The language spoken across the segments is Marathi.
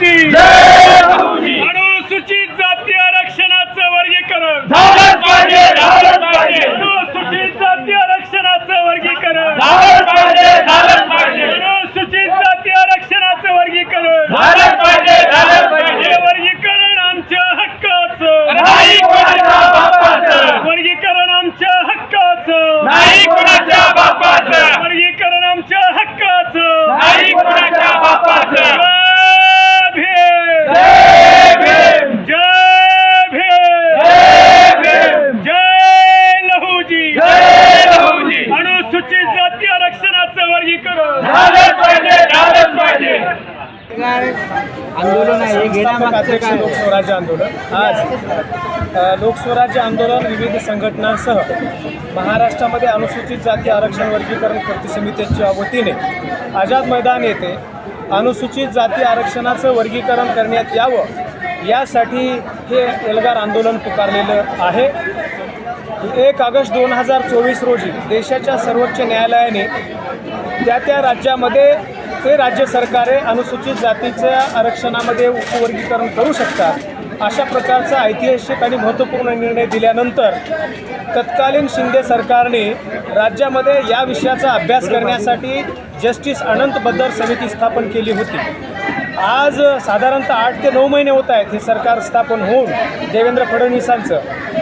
लहूजी अनुसूचित जाती आरक्षणाचं वर्गीकरण. अनुसूचित जाती आरक्षणाचं वर्गीकरण. अनुसूचित जाती आरक्षणाचं वर्गीकरण झालंच पाहिजे झालंच पाहिजे हे वर्गीकरण आमच्या हक्काचं नाही कुणाच्या बापाचं वर्गीकरण आमच्या हक्काचं नाही कुणाच्या बापाचं वर्गीकरण आमच्या हक्काचं नाही कुणाच्या बापाचं जय भीम जय भीम जय भीम जय भीम जय लहूजी जय लहूजी अनुसूचित जाती आरक्षणाचं वर्गीकरण झालंच पाहिजे झालंच पाहिजे. काय आंदोलन आहे. हे घेण्यामागचं लोकस्वराज्य आंदोलन. आज लोकस्वराज्य आंदोलन विविध संघटनांसह महाराष्ट्रामध्ये अनुसूचित जाती आरक्षण वर्गीकरण कृती समितीच्या वतीने आझाद मैदान येथे अनुसूचित जाती आरक्षणाचं वर्गीकरण करण्यात यावं यासाठी हे एल्गार आंदोलन पुकारलेलं आहे. एक ऑगस्ट दोन हजार चोवीस रोजी देशाच्या सर्वोच्च न्यायालयाने त्या त्या राज्यामध्ये ते राज्य सरकारे अनुसूचित जातीच्या आरक्षणामध्ये उपवर्गीकरण करू शकतात. अशा प्रकारचा ऐतिहासिक आणि महत्त्वपूर्ण निर्णय दिल्यानंतर तत्कालीन शिंदे सरकारने राज्यामध्ये या विषयाचा अभ्यास करण्यासाठी जस्टिस अनंत बद्दर समिती स्थापन केली होती. आज साधारणतः आठ ते नऊ महिने होत आहेत हे सरकार स्थापन होऊन देवेंद्र फडणवीसांचं.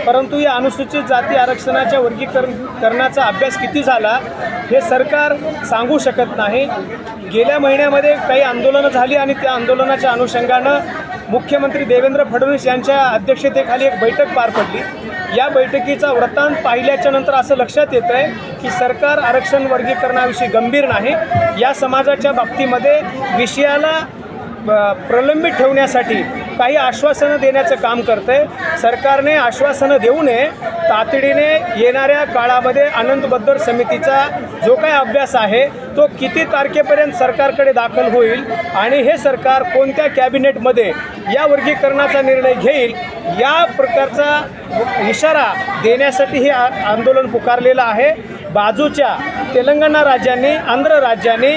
परंतु या अनुसूचित जाती आरक्षणाच्या वर्गीकरण करण्याचा अभ्यास किती झाला हे सरकार सांगू शकत नाही. गेल्या महिन्यामध्ये काही आंदोलनं झाली आणि त्या आंदोलनाच्या अनुषंगानं मुख्यमंत्री देवेंद्र फडणवीस यांच्या अध्यक्षतेखाली एक बैठक पार पडली. या बैठकीचा वृत्तांत पाहिल्याच्या नंतर असं लक्षात येतं आहे की सरकार आरक्षण वर्गीकरणाविषयी गंभीर नाही. या समाजाच्या बाबतीमध्ये विषयाला ब- प्रलंबित ठेवण्यासाठी काही आश्वासनं देण्याचं काम करतं आहे सरकारने आश्वासनं देऊ नये. तातडीने येणाऱ्या काळामध्ये अनंत बद्दर समितीचा जो काही अभ्यास आहे तो किती तारखेपर्यंत सरकारकडे दाखल होईल आणि हे सरकार कोणत्या कॅबिनेटमध्ये या वर्गीकरणाचा निर्णय घेईल या प्रकारचा इशारा देण्यासाठी हे आ- आंदोलन पुकारलेलं आहे. बाजूच्या तेलंगणा राज्यांनी आंध्र राज्यांनी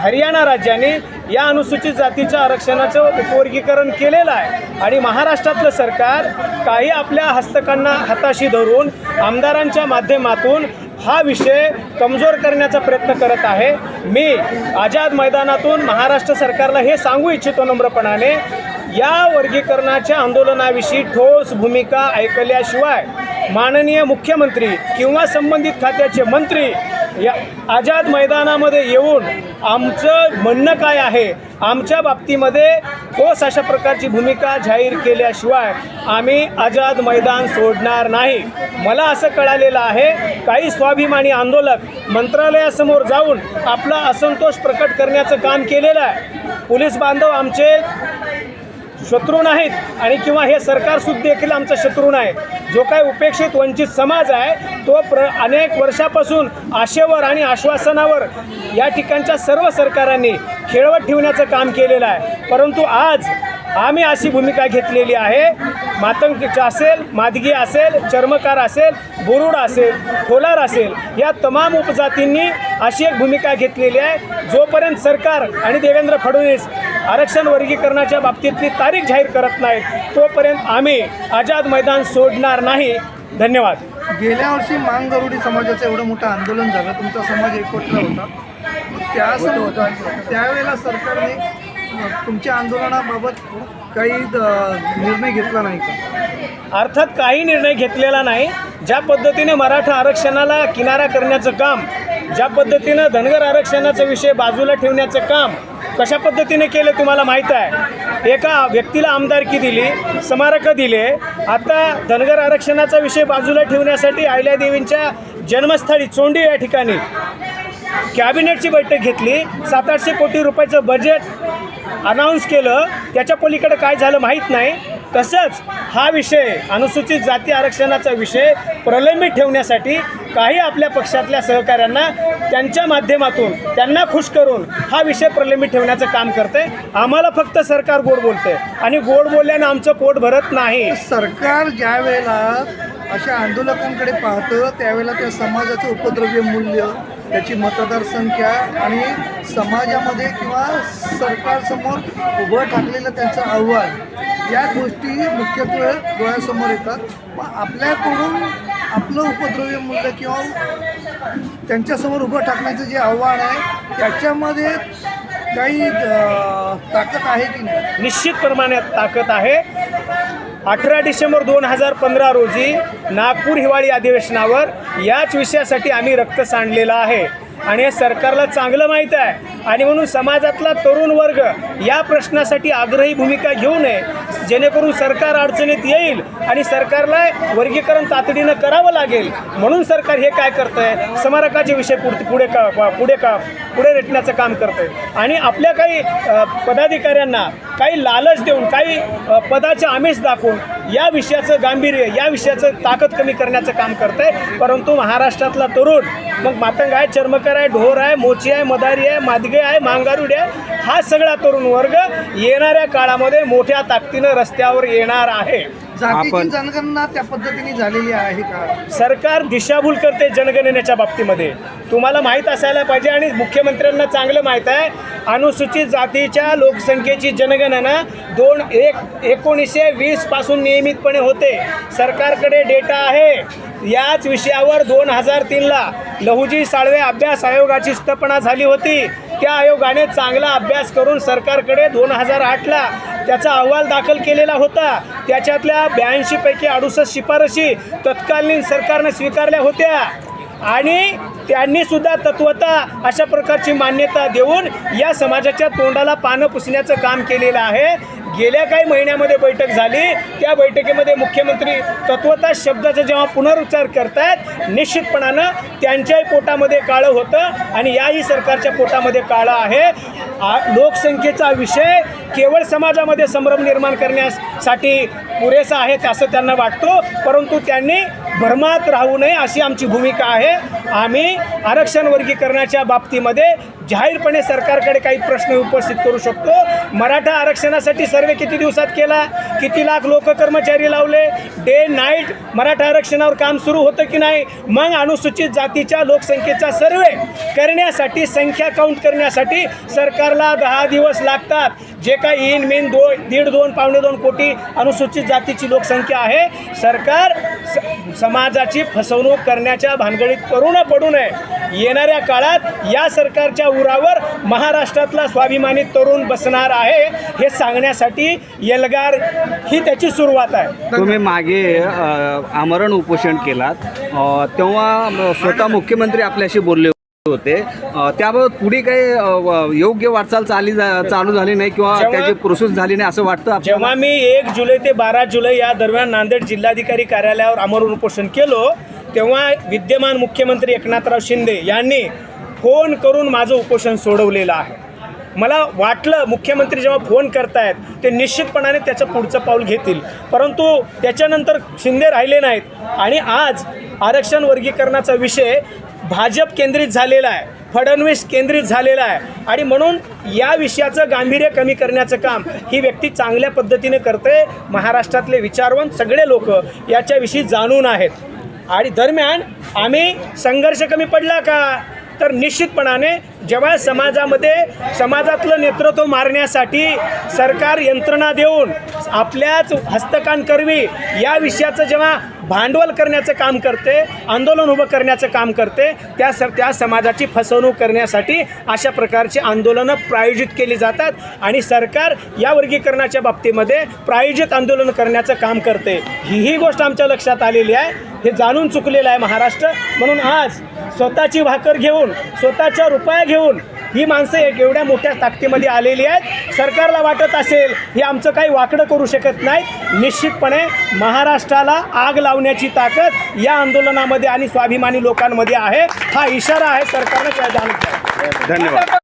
हरियाणा राज्यांनी या अनुसूचित जातीच्या आरक्षणाचं वर्गीकरण केलेलं आहे. आणि महाराष्ट्रातलं सरकार काही आपल्या हस्तकांना हाताशी धरून आमदारांच्या माध्यमातून हा विषय कमजोर करण्याचा प्रयत्न करत आहे. मी आझाद मैदानातून महाराष्ट्र सरकारला हे सांगू इच्छितो नम्रपणाने या वर्गीकरणाच्या आंदोलनाविषयी ठोस भूमिका ऐकल्याशिवाय माननीय मुख्यमंत्री किंवा संबंधित खात्याचे मंत्री या आझाद मैदानामध्ये येऊन आमचं म्हणणं काय आहे? आमच्या बाबतीमध्ये ठोस अशा प्रकारची भूमिका जाहीर केल्याशिवाय आम्ही आझाद मैदान सोडणार नाही. मला असं कळालेलं आहे काही स्वाभिमानी आंदोलक मंत्रालयासमोर जाऊन आपला असंतोष प्रकट करण्याचं काम केलेलं आहे. पोलीस बांधव आमचे शत्रू नाहीत आणि किंवा हे सरकारसुद्धा देखील आमचा शत्रू नाही. जो काय उपेक्षित वंचित समाज आहे तो प्र अनेक वर्षापासून आशेवर आणि आश्वासनावर या ठिकाणच्या सर्व सरकारांनी खेळवत ठेवण्याचं काम केलेलं आहे. परंतु आज आम्ही अशी भूमिका घेतलेली आहे. मातंग असेल मादगी असेल चर्मकार असेल बुरुड असेल कोलार असेल या तमाम उपजातींनी अशी एक भूमिका घेतलेली आहे. जोपर्यंत सरकार आणि देवेंद्र फडणवीस आरक्षण वर्गीकरणाच्या बाबतीतली तारीख जाहीर करत नाहीत तोपर्यंत आम्ही आझाद मैदान सोडणार नाही. धन्यवाद. गेल्या वर्षी मांगगरुडी समाजाचं एवढं मोठं आंदोलन झालं तुमचा समाज एकवटला होता. त्या सम- त्यावेळेला सरकारने तुमच्या आंदोलनाबाबत काही निर्णय घेतला नाही का? अर्थात काही निर्णय घेतलेला नाही. ज्या पद्धतीने मराठा आरक्षणाला किनारा करण्याचं काम ज्या पद्धतीनं धनगर आरक्षणाचा विषय बाजूला ठेवण्याचं काम कशा पद्धतीने केलं तुम्हाला माहीत आहे? एका व्यक्तीला आमदारकी दिली स्मारकं दिले. आता धनगर आरक्षणाचा विषय बाजूला ठेवण्यासाठी अहिल्यादेवींच्या जन्मस्थळी चोंडी या ठिकाणी कॅबिनेटची बैठक घेतली. सात आठशे कोटी रुपयाचं बजेट अनाऊन्स केलं. त्याच्या पलीकडे काय झालं माहीत नाही. तसंच हा विषय अनुसूचित जाती आरक्षणाचा विषय प्रलंबित ठेवण्यासाठी काही आपल्या पक्षातल्या सहकाऱ्यांना त्यांच्या माध्यमातून त्यांना खुश करून हा विषय प्रलंबित ठेवण्याचं काम करते आम्हाला फक्त सरकार गोड बोलते आणि गोड बोलल्यानं आमचं पोट भरत नाही. सरकार ज्या वेळेला अशा आंदोलकांकडे पाहतं त्यावेळेला त्या समाजाचं उपद्रव्य मूल्य त्याची मतदारसंख्या आणि समाजामध्ये किंवा सरकारसमोर उभं ठाकलेलं त्यांचं आव्हान या गोष्टी मुख्यत्वे डोळ्यासमोर येतात. मग आपल्याकडून आपलं उपद्रव्य मूल्य किंवा त्यांच्यासमोर उभं टाकण्याचं जे आव्हान आहे त्याच्यामध्ये काही ताकद आहे की नाही? निश्चित प्रमाणात ताकद आहे. अठरा डिसेंबर दोन हजार पंधरा रोजी नागपूर हिवाळी अधिवेशनावर याच विषयासाठी आम्ही रक्त सांडलेलं आहे. आणि हे सरकारला चांगलं माहीत आहे. आणि म्हणून समाजातला तरुण वर्ग या प्रश्नासाठी आग्रही भूमिका घेऊ नये. जेणेकरून सरकार अडचणीत येईल आणि सरकारला वर्गीकरण तातडीनं करावं लागेल. म्हणून सरकार हे काय करतं आहे स्मारकाचे विषय पुढे पुढे का पुढे का पुढे रेटण्याचं काम करतं आहे आणि आपल्या काही पदाधिकाऱ्यांना काही लालच देऊन काही पदाचे आमिष दाखवून या विषयाचं गांभीर्य या विषयाचं ताकद कमी करण्याचं काम करत आहे परंतु महाराष्ट्रातला तरुण मग मातंग आहे चर्मकर आहे ढोर आहे मोची आहे मदारी आहे मादगे आहे मांगारुडी आहे हा सगळा तरुण वर्ग येणाऱ्या काळामध्ये मोठ्या ताकदीनं रस्त्यावर येणार आहे. जातीची जनगणना त्या पद्धतीने झालेली आहे का? सरकार दिशाभूल करते जनगणनेच्या बाबतीमध्ये. तुम्हाला माहीत असायला पाहिजे आणि मुख्यमंत्र्यांना चांगलं माहीत आहे. अनुसूचित जातीच्या लोकसंख्येची जनगणना दोन एक एकोणीसशे वीसपासून नियमितपणे होते. सरकारकडे डेटा आहे. याच विषयावर दोन हजार तीनला लहुजी साळवे अभ्यास आयोगाची स्थापना झाली होती. त्या आयोगाने चांगला अभ्यास करून सरकारकडे दोन हजार आठला त्याचा अहवाल दाखल केलेला होता. त्याच्यातल्या ब्याऐंशीपैकी अडुसष्ट शिफारशी तत्कालीन सरकारनं स्वीकारल्या होत्या. आणि त्यांनी सुद्धा तत्वता अशा प्रकारची मान्यता देऊन या समाजाच्या तोंडाला पानं पुसण्याचं काम केलेलं आहे. गेल्या काही महिन्यामध्ये बैठक झाली. त्या बैठकीमध्ये मुख्यमंत्री तत्वता शब्दाचा जेव्हा पुनरुच्चार करतायत निश्चितपणानं त्यांच्याही पोटामध्ये काळं होतं आणि याही सरकारच्या पोटामध्ये काळं आहे. लोकसंख्येचा विषय केवळ समाजामध्ये संभ्रम निर्माण करण्यासाठी पुरेसा आहे असं त्यांना वाटतो. परंतु त्यांनी भ्रमात राहू नये अशी आमची भूमिका आहे. आम्ही आरक्षण वर्गीकरणाच्या बाबतीमध्ये जाहीरपणे सरकारकडे काही प्रश्न उपस्थित करू शकतो. मराठा आरक्षणासाठी सर्वे किती दिवसात केला? किती लाख लोक कर्मचारी लावले? डे नाईट मराठा आरक्षणावर काम सुरू होतं की नाही? मग अनुसूचित जातीच्या लोकसंख्येचा सर्वे करण्यासाठी संख्या काउंट करण्यासाठी सरकारला दहा दिवस लागतात. जे काही इन मिन दो दीड दोन पावणे दोन कोटी अनुसूचित जातीची लोकसंख्या आहे. सरकार स- समाजाची फसवणूक करण्याच्या भानगडीत करू न पडू नये. येणाऱ्या काळात या सरकारच्या उरावर महाराष्ट्रातला स्वाभिमानी तरुण बसणार आहे हे सांगण्यासाठी एल्गार ही त्याची सुरुवात आहे. तुम्ही मागे आमरण उपोषण केलात. तेव्हा स्वतः मुख्यमंत्री आपल्याशी बोलले होते. त्याबाबत पुढे काही योग्य वाटचाल चाली चालू झाली नाही किंवा त्याची प्रोसेस झाली नाही असं वाटतं? जेव्हा मी एक जुलै ते बारा जुलै या दरम्यान नांदेड जिल्हाधिकारी कार्यालयावर आमरण उपोषण केलो तेव्हा विद्यमान मुख्यमंत्री एकनाथराव शिंदे यांनी फोन करून माझं उपोषण सोडवलेलं आहे. मला वाटलं मुख्यमंत्री जेव्हा फोन करतायत ते निश्चितपणाने त्याचं पुढचं पाऊल घेतील. परंतु त्याच्यानंतर शिंदे राहिले नाहीत. आणि आज आरक्षण वर्गीकरणाचा विषय भाजप केंद्रित झालेला आहे फडणवीस केंद्रित झालेला आहे. आणि म्हणून या विषयाचं गांभीर्य कमी करण्याचं काम ही व्यक्ती चांगल्या पद्धतीने करते महाराष्ट्रातले विचारवंत सगळे लोक याच्याविषयी जाणून आहेत. आणि दरम्यान आम्ही संघर्ष कमी पडला का? तर निश्चितपणाने जेव्हा समाजामध्ये समाजातलं नेतृत्व मारण्यासाठी सरकार यंत्रणा देऊन आपल्याच हस्तकान करवी या विषयाचं जेव्हा भांडवल करण्याचं काम करते आंदोलन उभं करण्याचं काम करते त्या स त्या समाजाची फसवणूक करण्यासाठी अशा प्रकारची आंदोलनं प्रायोजित केली जातात आणि सरकार या वर्गीकरणाच्या बाबतीमध्ये प्रायोजित आंदोलन करण्याचं काम करते. ही ही गोष्ट आमच्या लक्षात आलेली आहे. हे जाणून चुकलेलं आहे महाराष्ट्र. म्हणून आज स्वतःची भाकर घेऊन स्वतःच्या रुपया घेऊन ही माणसं एक एवढ्या मोठ्या ताकदीमध्ये आलेली आहेत. सरकारला वाटत असेल हे आमचं काही वाकडं करू शकत नाही निश्चितपणे महाराष्ट्राला आग लावण्याची ताकद या आंदोलनामध्ये आणि स्वाभिमानी लोकांमध्ये आहे. हा इशारा आहे सरकारनं. काय जाणून धन्यवाद.